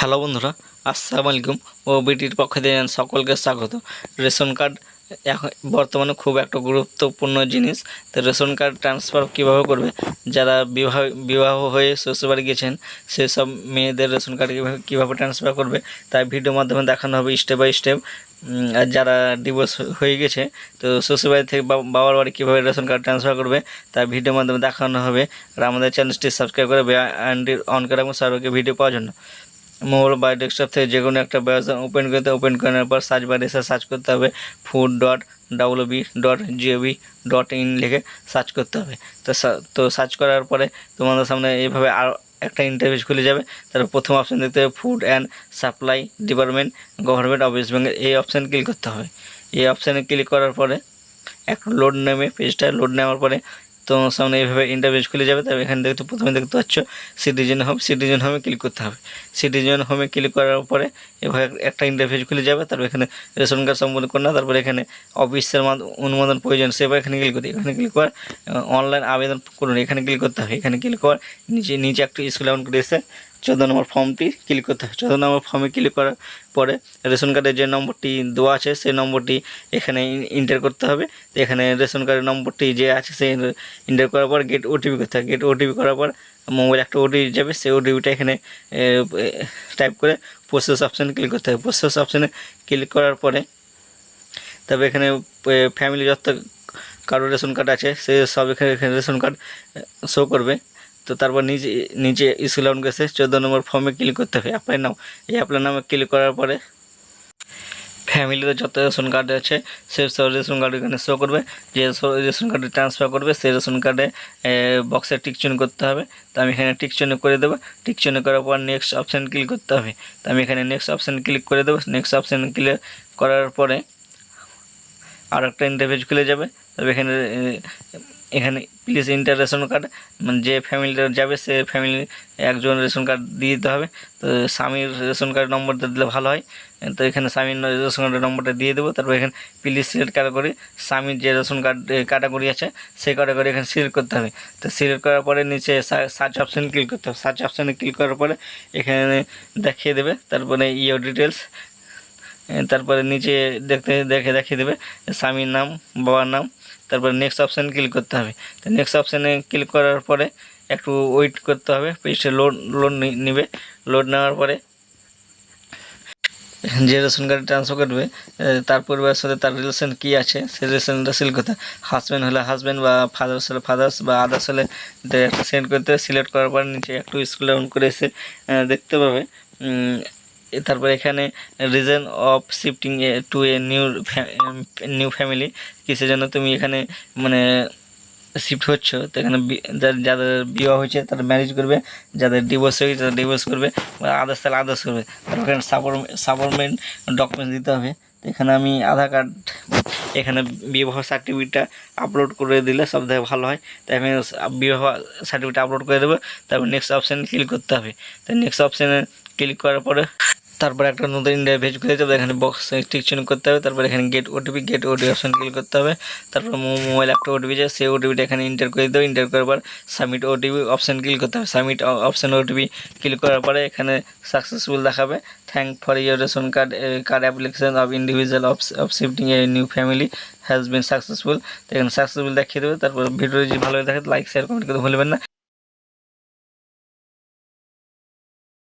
Hello বন্ধুরা, আসসালামু আলাইকুম। ও বিটির পক্ষ থেকে সকলকে স্বাগত। রেশন কার্ড এখন বর্তমানে খুব একটা গুরুত্বপূর্ণ জিনিস। তো রেশন কার্ড ট্রান্সফার কীভাবে করবে? যারা বিবাহ বিবাহ হয়ে শ্বশুরবাড়ি গেছেন, সেসব মেয়েদের রেশন কার্ড কীভাবে কীভাবে ট্রান্সফার করবে? তাই ভিডিওর মাধ্যমে দেখানো হবে স্টেপ বাই স্টেপ আর যারা ডিভোর্স হয়ে গেছে, তো শ্বশুরবাড়ি থেকে বাবার বাড়ি কীভাবে রেশন কার্ড ট্রান্সফার করবে, তাই ভিডিওর মাধ্যমে দেখানো হবে। আর আমাদের চ্যানেলটি সাবস্ক্রাইব করে আইনটি অন করে রাখবেন সর্বকে ভিডিও পাওয়ার জন্য। মোবাইল বা ডেস্কটপ থেকে যে কোনো একটা ব্রাউজার ওপেন করতে ওপেন করার পর সার্চ বারে এসে সার্চ করতে হবে। Food dot W B dot G O V dot in লিখে সার্চ করতে হবে। তো তো সার্চ করার পরে তোমাদের সামনে এইভাবে আর একটা ইন্টারভিউ খুলে যাবে। তারপর প্রথম অপশান দেখতে হবে food and supply department government of West Bengal এই অপশান ক্লিক করতে হবে। এই অপশানে ক্লিক করার পরে একটু লোড নেমে পেজটা লোড নেওয়ার পরে তোমার সামনে এইভাবে ইন্টারভিউ খুলে যাবে তবে এখানে দেখতে প্রথমে দেখতে পাচ্ছ সিটিজেন হোম সিটিজেন হোমে ক্লিক করতে হবে। সিটিজেন হোমে ক্লিক করার পরে এভাবে একটা ইন্টারভিউ খুলে যাবে, তারপর এখানে রেশন কার্ড সম্পূর্ণ করে না, তারপরে এখানে অফিসের অনুমোদন প্রয়োজন, সেভাবে এখানে ক্লিক করতে এখানে ক্লিক করার অনলাইন আবেদন করুন, এখানে ক্লিক করতে হবে। এখানে ক্লিক করার, নিচে নিচে একটা স্কুল করে এসে চোদ্দ নম্বর ফর্মটি ক্লিক করতে হবে। চোদ্দ নম্বর ফর্মে ক্লিক করার পরে রেশন কার্ডের যে নম্বরটি দেওয়া আছে, সেই নম্বরটি এখানে ইন্টার করতে হবে। তো এখানে রেশন কার্ডের নম্বরটি যে আছে, সেই ইন্টার করার পর গেট ওটিপি করতে হবে। গেট ওটিপি করার পর মোবাইল একটা ওটিপি যাবে, সেই ওটিপিটা এখানে টাইপ করে প্রসেস অপশানে ক্লিক করতে হবে। প্রসেস অপশানে ক্লিক করার পরে তবে এখানে ফ্যামিলি যত কারও রেশন কার্ড আছে, সে সব এখানে এখানে রেশন কার্ড শো করবে। তো তারপর নিচে নিচে স্কুল আউট গেছে, চোদ্দ নম্বর ফর্মে ক্লিক করতে হবে। Apply now. এই অ্যাপ্লাই নামে ক্লিক করার পরে ফ্যামিলিতে যত রেশন কার্ড আছে সে রেশন কার্ড এখানে শো করবে। যে রেশন কার্ডে ট্রান্সফার করবে, সেই রেশন কার্ডে বক্সে টিকচুন করতে হবে। তো আমি এখানে টিকচুনে করে দেবো। টিকচুনে করার পর নেক্সট অপশান ক্লিক করতে হবে। তো আমি এখানে নেক্সট অপশান ক্লিক করে দেবো। নেক্সট অপশান ক্লিক করার পরে আর একটা ইন্টারভিউ খুলে যাবে। তবে এখানে এখানে প্লিজ ইন্টার রেশন কার্ড মানে যে ফ্যামিলিটা যাবে সে ফ্যামিলি একজন রেশন কার্ড দিয়ে দিতে হবে। তো স্বামীর রেশন কার্ড নম্বরটা দিলে ভালো হয়। তো এখানে স্বামীর রেশন কার্ডের নম্বরটা দিয়ে দেবো। তারপর এখানে প্লিজ সিলেক্ট ক্যাটাগরি স্বামীর যে রেশন কার্ড ক্যাটাগরি আছে, সেই ক্যাটাগরি এখানে সিলেক্ট করতে হবে। তো সিলেক্ট করার পরে নিচে সার্চ অপশানে ক্লিক করতে হবে। সার্চ অপশানে ক্লিক করার পরে এখানে দেখিয়ে দেবে। তারপরে ইও ডিটেলস তারপরে নিচে দেখতে, দেখে দেখিয়ে দেবে, স্বামীর নাম, বাবার নাম, তারপরে নেক্সট অপশান ক্লিক করতে হবে। তো নেক্সট অপশানে ক্লিক করার পরে একটু ওয়েট করতে হবে পেজটা লোড লোড নেবে। লোড নেওয়ার পরে যে রেশন কার্ড ট্রান্সফার করবে তার পরিবারের সাথে তার রিলেশন কী আছে, সেই রিলেশনটা সিল করতে হাজব্যান্ড হলে হাজব্যান্ড বা ফাদার্স হলে ফাদার্স বা আদার্স হলে সেন্ড করতে সিলেক্ট করার পর নিচে একটু স্কুল ডাউন করে এসে দেখতে পাবে তারপর এখানে reason of shifting A to A new new family কিসের জন্য তুমি এখানে মানে শিফট হচ্ছ? তো এখানে যাদের বিবাহ হয়েছে, তারা ম্যারেজ করবে, যাদের ডিভোর্স হয়েছে, তারা ডিভোর্স করবে আদার্স তাহলে আদার্স করবে। তারপর এখানে সাপোর্টমেন্ট ডকুমেন্টস দিতে হবে। তো এখানে আমি আধার কার্ড, এখানে বিবাহ সার্টিফিকেটটা আপলোড করে দিলে সব থেকে ভালো হয়। তাই আমি বিবাহ সার্টিফিকেট আপলোড করে দেবো। তারপর নেক্সট অপশানে ক্লিক করতে হবে। তো নেক্সট অপশানে ক্লিক করার পরে তারপর একটা নতুন ইন্ডিয়া ভেজ করে যাবে, এখানে বক্স টিকচিন করতে হবে, তারপর এখানে get OTP get OTP option click করতে হবে, তারপর মোবাইল একটা ওটিপি যায় সেই ওটিপিটা এখানে ইন্টার করে দেবে ইন্টার করার পর সাবমিট ওটিপি অপশন ক্লিক করতে হবে সাবমিট অপশন ওটিপি ক্লিক করার পরে এখানে সাকসেসফুল দেখাবে thank for your ration card card application of individual of shifting A new family has been successful তো এখানে সাকসেসফুল দেখিয়ে দেবে, তারপর ভিডিও যদি ভালো লাগে লাইক শেয়ার কমেন্ট করতে ভুলবেন না।